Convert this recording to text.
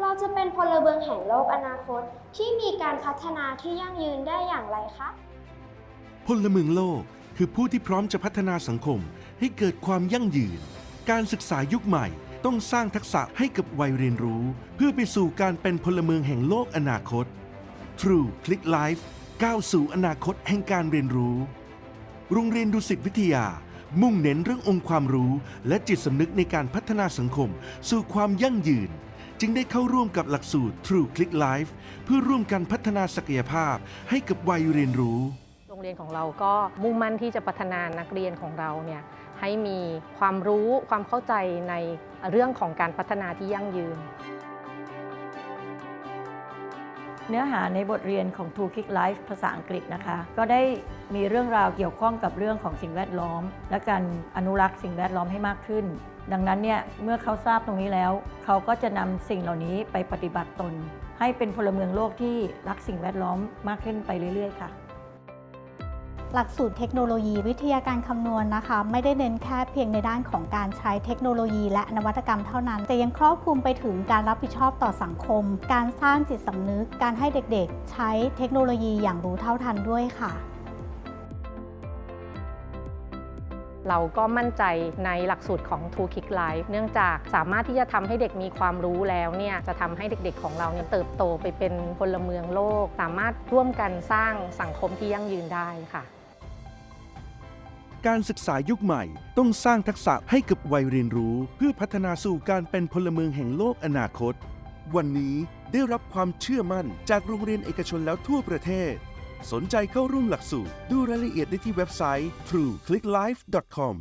เราจะเป็นพลเมืองแห่งโลกอนาคต ที่มีการพัฒนาที่ยั่งยืนได้อย่างไรคะ พลเมืองโลกคือผู้ที่พร้อมจะพัฒนาสังคมให้เกิดความยั่งยืน การศึกษายุคใหม่ต้องสร้างทักษะให้กับวัยเรียนรู้ เพื่อไปสู่การเป็นพลเมืองแห่งโลกอนาคต True Click Life ก้าวสู่อนาคตแห่งการเรียนรู้ โรงเรียนดุสิตวิทยา มุ่งเน้นเรื่ององค์ความรู้ และจิตสำนึกในการพัฒนาสังคม สู่ความยั่งยืน จึงได้เข้าร่วมกับหลักสูตร True Click Life เพื่อร่วมกันพัฒนาศักยภาพให้กับวัยเรียนรู้ โรงเรียนของเราก็มุ่งมั่นที่จะพัฒนานักเรียนของเราเนี่ยให้มีความรู้ความเข้าใจในเรื่องของการพัฒนาที่ยั่งยืน เนื้อหาในบทเรียนของ Two Kick Life ภาษาอังกฤษนะคะ ก็ได้มีเรื่องราวเกี่ยวข้องกับเรื่องของสิ่งแวดล้อม และการอนุรักษ์สิ่งแวดล้อมให้มากขึ้น ดังนั้นเนี่ยเมื่อเขาทราบตรงนี้แล้ว เขาก็จะนำสิ่งเหล่านี้ไปปฏิบัติตน ให้เป็นพลเมืองโลกที่รักสิ่งแวดล้อมมากขึ้นไปเรื่อย ๆ ค่ะ หลักสูตรเทคโนโลยีวิทยาการคำนวณนะคะ ไม่ได้เน้นแค่เพียงในด้านของการใช้เทคโนโลยีและนวัตกรรมเท่านั้น แต่ยังครอบคลุมไปถึงการรับผิดชอบต่อสังคม การสร้างจิตสำนึก การให้เด็กๆ ใช้เทคโนโลยีอย่างรู้เท่าทันด้วยค่ะเราก็มั่นใจในหลักสูตรของ Two Kick Life เนื่องจากสามารถที่จะทำให้เด็กมีความรู้แล้วเนี่ยจะทำให้เด็กๆ ของเราเนี่ยเติบโตไปเป็นพลเมืองโลก สามารถร่วมกันสร้างสังคมที่ยั่งยืนได้ค่ะ การศึกษายุคใหม่ ต้องสร้างทักษะให้กับวัยเรียนรู้ เพื่อพัฒนาสู่การเป็นพลเมืองแห่งโลกอนาคต วันนี้ได้รับความเชื่อมั่นจากโรงเรียนเอกชนแล้วทั่วประเทศ สนใจเข้าร่วมหลักสูตร ดูรายละเอียดได้ที่เว็บไซต์ trueclicklife.com